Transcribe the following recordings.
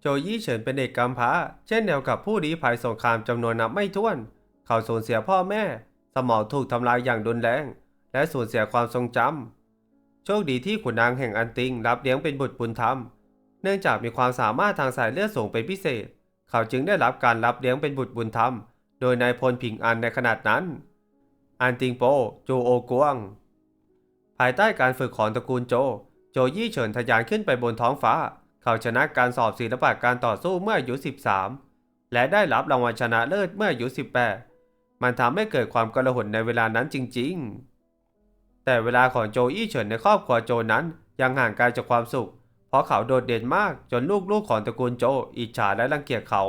โจยี่เฉินเป็นเด็กกำพร้า เช่นเดียวกับผู้ลี้ภัยสงครามจำนวนนับไม่ถ้วน เขาสูญเสียพ่อแม่ สมองถูกทำลายอย่างรุนแรง และสูญเสียความทรงจำ โชคดีที่ขุนนางแห่งอันติงรับเลี้ยงเป็นบุตรบุญธรรม เนื่องจากมีความสามารถทางสายเลือดสูงเป็นพิเศษ เขาจึงได้รับการรับเลี้ยงเป็นบุตรบุญธรรม โดยนายพลผิงอันในขนาดนั้น อันติงโป โจโอกวง ภายใต้การฝึกของตระกูลโจ โจยี่เฉินทะยานขึ้นไปบนท้องฟ้า เขาชนะการสอบศิลปะการต่อสู้เมื่ออายุ 13 และได้รับรางวัลชนะเลิศเมื่ออายุ 18 มันทำให้เกิดความกระหนในเวลานั้นจริง ๆ แต่เวลาของโจยี่เฉินในครอบครัวโจนั้นยังห่างไกลจากความสุข เพราะเขาโดดเด่นมากจนลูกๆของตระกูลโจอิจฉาและรังเกียจเขา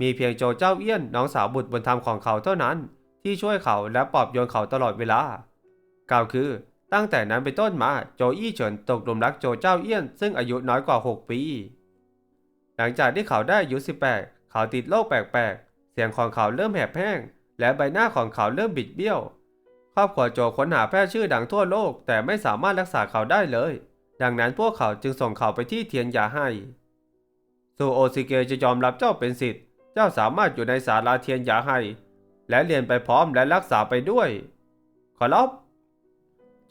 มีเพียงโจเจ้าเอี้ยนน้องสาวบุตรบุญธรรมของเขาเท่านั้น ที่ช่วยเขาและปลอบโยนเขาตลอดเวลากล่าวคือ ตั้งแต่นั้นเป็นต้นมาโจอี้เฉินตกหลุมรักโจเจ้าเอี้ยน ซึ่งอายุน้อยกว่า 6 ปี หลังจากที่เขาได้อายุ 18 เขาติดโรคแปลกๆ เสียงของเขาเริ่มแหบแห้ง และใบหน้าของเขาเริ่มบิดเบี้ยว ครอบครัวโจค้นหาแพทย์ชื่อดังทั่วโลก แต่ไม่สามารถรักษาเขาได้เลย ดังนั้นพวกเขาจึงส่งเขาไปที่เทียนยาให้ซูโอซิเกจะยอมรับเจ้าเป็นสิทธิ์ เจ้าสามารถอยู่ในศาลาเทียนยาให้ และเรียนไปพร้อมและรักษาไปด้วย ขอรับ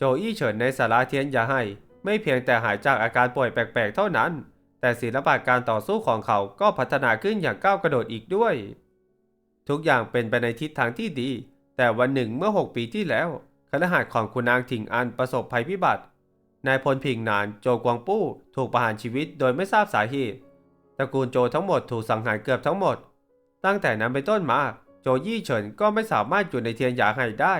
โจอี้เฉินในศาลาเทียนยาให้ ไม่เพียงแต่หายจากอาการป่วยแปลกๆเท่านั้น แต่ศิลปะการต่อสู้ของเขาก็พัฒนาขึ้นอย่างก้าวกระโดดอีกด้วย ทุกอย่างเป็นไปในทิศทางที่ดี แต่วันหนึ่งเมื่อ 6 ปีที่แล้วคณะหัสของคุณนางถิงอันประสบภัยพิบัติ นายพลผิงหนานโจกวงปู้ถูกประหารชีวิตโดยไม่ทราบสาเหตุ ตระกูลโจทั้งหมดถูกสังหารเกือบทั้งหมด ตั้งแต่นั้นเป็นต้นมา โจยี่เฉินก็ไม่สามารถอยู่ในเทียนหยาไห่ได้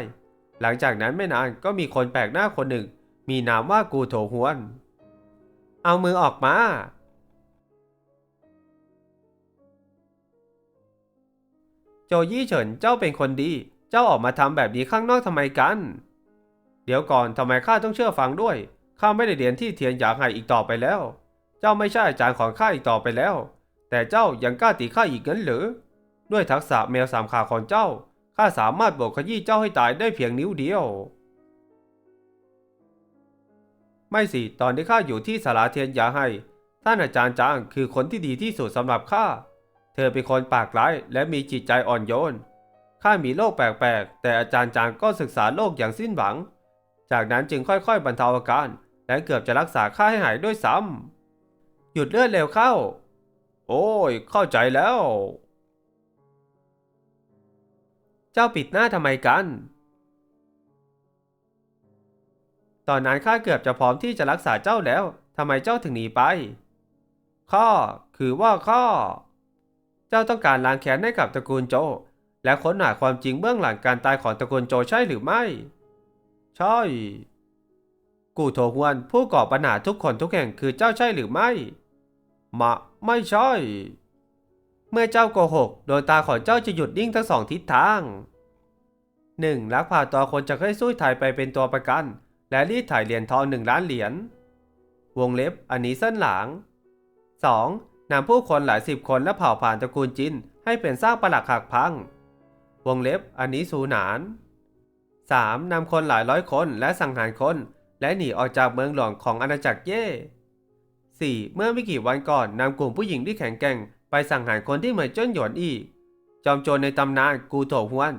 หลังจากนั้นไม่นานก็มีคนแปลกหน้าคนหนึ่ง มีนามว่ากูโถหวน เอามือออกมา โจยี่เฉินเจ้าเป็นคนดี เจ้าออกมาทำแบบนี้ข้างนอกทำไมกัน เดี๋ยวก่อนทำไมข้าต้องเชื่อฟังด้วยข้าไม่ได้เรียนที่เทียนหยางไห่อีกต่อไปแล้ว เจ้าไม่ใช่อาจารย์ของข้าอีกต่อไปแล้ว แต่เจ้ายังกล้าตีข้าอีกงั้นหรือ ด้วยทักษะแมวสามขาของเจ้า ข้าสามารถโบกขยี้เจ้าให้ตายได้เพียงนิ้วเดียว ไม่สิ ตอนที่ข้าอยู่ที่สาราเทียนยาไห่ท่านอาจารย์จางคือคนที่ดีที่สุดสำหรับข้า เธอเป็นคนปากร้ายและมีจิตใจอ่อนโยน ข้ามีโรคแปลกๆ แต่อาจารย์จางก็ศึกษาโรคอย่างสิ้นหวัง จากนั้นจึงค่อยๆ บรรเทาอาการ และเกือบจะรักษาข้าให้หายด้วยซ้ำหยุดเลือดเร็วเข้า โอ้ย เข้าใจแล้ว จ้าปิดหน้าทำไมกัน ตอนนั้นข้าเกือบจะพร้อมที่จะรักษาเจ้าแล้วทำไมเจ้าถึงหนีไป ข้อคือว่าข้อ เจ้าต้องการล้างแค้นให้กับตระกูลโจ และค้นหาความจริงเบื้องหลังการตายของตระกูลโจใช่หรือไม่ ใช่ กูโถฮวนผู้ก่อปัญหาทุกคนทุกแห่งคือเจ้าใช่หรือไม่ มะ ไม่ใช่ เมื่อเจ้าโกหกดวงตาของเจ้าจะหยุดนิ่งทั้งสองทิศทาง 1. ลักพาตัวคนจากให้สู้ไทยไปเป็นตัวประกัน และรีดถ่ายเหรียญทองหนึ่งล้านเหรียญ วงเล็บอันนี้เส้นหลัง 2. นำผู้คนหลายสิบคนและเผ่าผ่านตระกูลจินให้เป็นสร้างปลักหักพัง วงเล็บอันนี้สูหนาน 3. นำคนหลายร้อยคนและสังหารคน และหนีออกจากเมืองหลวงของอาณาจักรเย่ 4. เมื่อไม่กี่วันก่อนนำกลุ่มผู้หญิงที่แข็งแกร่ง ไปสังหารคนที่เหมือนเจิ้นหยวนอีก จอมโจรในตำนานกูโถฮวน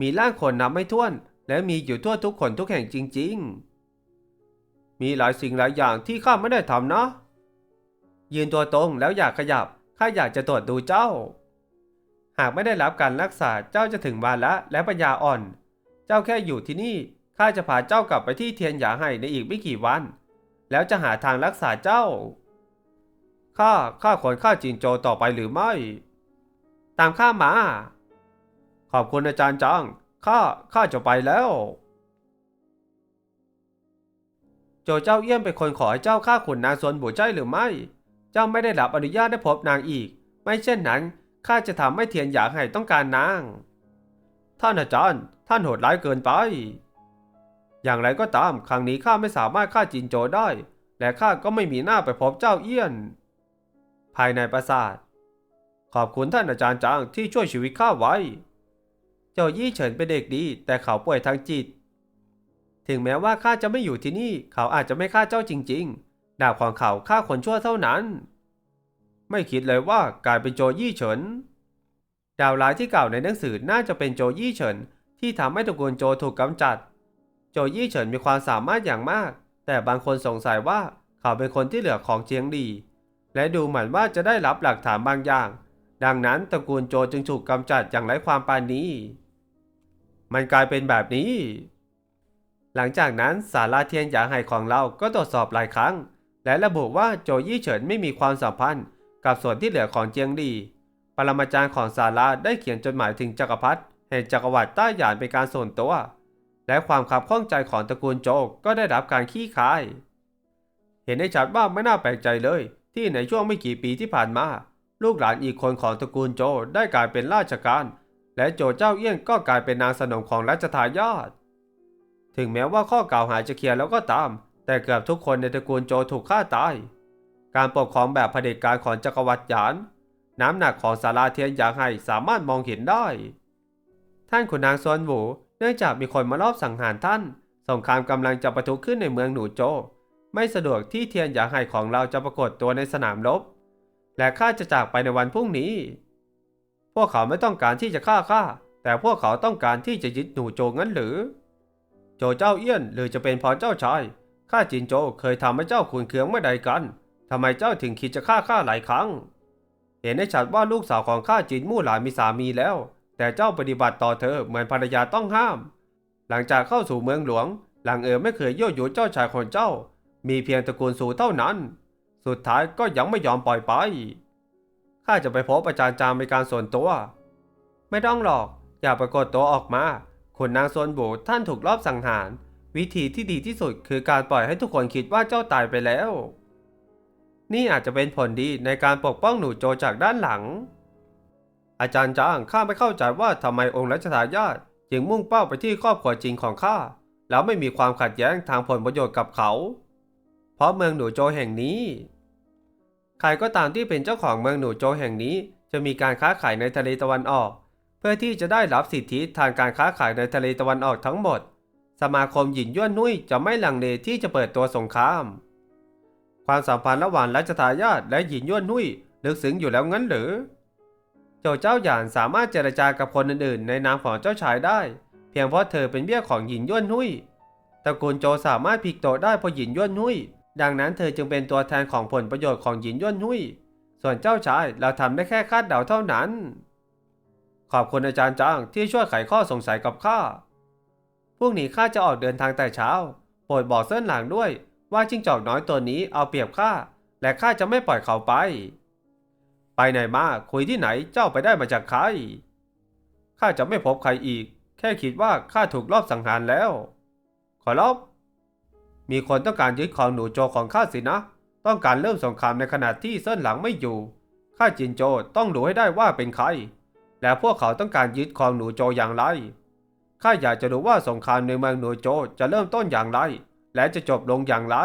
มีร่างคนนับไม่ถ้วน และมีอยู่ทั่วทุกคนทุกแห่งจริง ๆ มีหลายสิ่งหลายอย่างที่ข้าไม่ได้ทำนะ ยืนตัวตรงแล้วอย่าขยับ ข้าอยากจะตรวจดูเจ้า หากไม่ได้รับการรักษาเจ้าจะถึงวาระและปัญญาอ่อน เจ้าแค่อยู่ที่นี่ข้าจะพาเจ้ากลับไปที่เทียนหยาไห่ในอีกไม่กี่วัน แล้วจะหาทางรักษาเจ้า ข้าข้าควรฆ่าจินโจต่อไปหรือไม่ ตามข้ามา ขอบคุณอาจารย์จังข้าข้าจะไปแล้ว โจเจ้าเอี้ยมเป็นคนขอให้เจ้าฆ่าขุนนางสวนบุใช่หรือไม่ เจ้าไม่ได้รับอนุญาตได้พบนางอีก ไม่เช่นนั้นข้าจะทำให้เทียนหยางไห่ต้องการนาง ท่านอาจารย์ ท่านโหดร้ายเกินไป อย่างไรก็ตามครั้งนี้ข้าไม่สามารถฆ่าจินโจได้ และข้าก็ไม่มีหน้าไปพบเจ้าเอี้ยน ภายในปราสาท ขอบคุณท่านอาจารย์จางที่ช่วยชีวิตข้าไว้ เจ้ายี่เฉินเป็นเด็กดี แต่เขาป่วยทางจิต ถึงแม้ว่าข้าจะไม่อยู่ที่นี่ เขาอาจจะไม่ฆ่าเจ้าจริง ๆ ดาบของเขาฆ่าคนชั่วเท่านั้น ไม่คิดเลยว่ากลายเป็นโจยี่เฉิน ดาวร้ายที่กล่าวในหนังสือน่าจะเป็นโจยี่เฉินที่ทำให้ตระกูลโจถูกกำจัด โจยี่เฉินมีความสามารถอย่างมาก แต่บางคนสงสัยว่าเขาเป็นคนที่เหลือของเจียงดี และดูเหมือนว่าจะได้รับหลักฐานบางอย่าง ดังนั้นตระกูลโจจึงถูกกำจัดอย่างไร้ความปรานีมันกลายเป็นแบบนี้ หลังจากนั้นสาราเทียนหยางไห่ของเราก็ตรวจสอบหลายครั้ง และระบุว่าโจยี่เฉินไม่มีความสัมพันธ์ กับส่วนที่เหลือของเจียงดี ปรมาจารย์ของสาราได้เขียนจดหมายถึงจักรพรรดิแห่งจักรวรรดิต้าหยานเป็นการส่วนตัว และความขับข้องใจของตระกูลโจก็ได้รับการขี้คาย เห็นได้ชัดว่าไม่น่าแปลกใจเลย ที่ในช่วงไม่กี่ปีที่ผ่านมา ลูกหลานอีกคนของตระกูลโจได้กลายเป็นราชการ และโจเจ้าเอี้ยนก็กลายเป็นนางสนมของรัชทายาทถึงแม้ว่าข้อกล่าวหาจะเคลียร์แล้วก็ตาม แต่เกือบทุกคนในตระกูลโจถูกฆ่าตาย การปกครองแบบเผด็จการของจักรวรรดิหยาน น้ำหนักของสาราเทียนหยางไห่สามารถมองเห็นได้ ท่านขุนนางซวนหวูเนื่องจากมีคนมารอบสังหารท่าน สงครามกำลังจะประทุขึ้นในเมืองหนูโจ ไม่สะดวกที่เทียนหยางไห่ของเราจะปรากฏตัวในสนามรบ และข้าจะจากไปในวันพรุ่งนี้ พวกเขาไม่ต้องการที่จะฆ่าข้าแต่พวกเขาต้องการที่จะยึดหนูโจงั้นหรือ โจเจ้าเอี้ยนหรือจะเป็นพอเจ้าชายข้าจินโจเคยทำให้เจ้าขุนเคืองเมื่อใดกันทำไมเจ้าถึงคิดจะฆ่าข้าหลายครั้ง เห็นได้ชัดว่าลูกสาวของข้าจินมู่หลานมีสามีแล้ว แต่เจ้าปฏิบัติต่อเธอเหมือนภรรยาต้องห้าม หลังจากเข้าสู่เมืองหลวง หลังเอ๋อไม่เคยยั่วยุเจ้าชายของเจ้า มีเพียงตระกูลสูเท่านั้น สุดท้ายก็ยังไม่ยอมปล่อยไป ข้าจะไปพบอาจารย์จางเป็นการส่วนตัว ไม่ต้องหรอก อย่าปรากฏตัวออกมาขุนนางโซวนบูท่านถูกลอบสังหาร วิธีที่ดีที่สุดคือการปล่อยให้ทุกคนคิดว่าเจ้าตายไปแล้ว นี่อาจจะเป็นผลดีในการปกป้องหนูโจจากด้านหลัง อาจารย์จางข้าไม่เข้าใจว่าทำไมองค์รัชทายาทจึงมุ่งเป้าไปที่ครอบครัวจริงของข้าแล้วไม่มีความขัดแย้งทางผลประโยชน์กับเขา เพราะเมืองหนูโจแห่งนี้ ใครก็ตามที่เป็นเจ้าของเมืองหนูโจแห่งนี้ จะมีการค้าขายในทะเลตะวันออก เพื่อที่จะได้รับสิทธิทางการค้าขายในทะเลตะวันออกทั้งหมด สมาคมหยินย่วนนุ่ยจะไม่ลังเลที่จะเปิดตัวสงคราม ความสัมพันธ์ระหว่างรัชทายาทและหยินย่วนนุ่ยลึกซึ้งอยู่แล้วงั้นหรือโจเจ้าหยานสามารถเจรจากับคนอื่นๆ ในนามของเจ้าชายได้ เพียงเพราะเธอเป็นเบี้ยของหยินย่วนนุ่ยตระกูลโจสามารถพลิกโตได้เพราะหยินย่วนนุ่ย ดังนั้นเธอจึงเป็นตัวแทนของผลประโยชน์ของหยินย่วนนุ่ยส่วนเจ้าชายเราทำได้แค่คาดเดาเท่านั้น ขอบคุณอาจารย์จางที่ช่วยไขข้อสงสัยกับข้าพรุ่งนี้ข้าจะออกเดินทางแต่เช้า โปรดบอกเส้นหลังด้วย ว่าจิ้งจอกน้อยตัวนี้เอาเปรียบข้า และข้าจะไม่ปล่อยเขาไป ไปไหนมาคุยที่ไหนเจ้าไปได้มาจากใคร ข้าจะไม่พบใครอีก แค่คิดว่าข้าถูกลอบสังหารแล้ว ขอรับ มีคนต้องการยึดของหนูโจของข้าสินะ ต้องการเริ่มสงครามในขณะที่เส้นหลังไม่อยู่ ข้าจินโจต้องรู้ให้ได้ว่าเป็นใคร และพวกเขาต้องการยึดของหนูโจอย่างไร ข้าอยากจะรู้ว่าสงครามในเมืองหนูโจจะเริ่มต้นอย่างไร และจะจบลงอย่างไร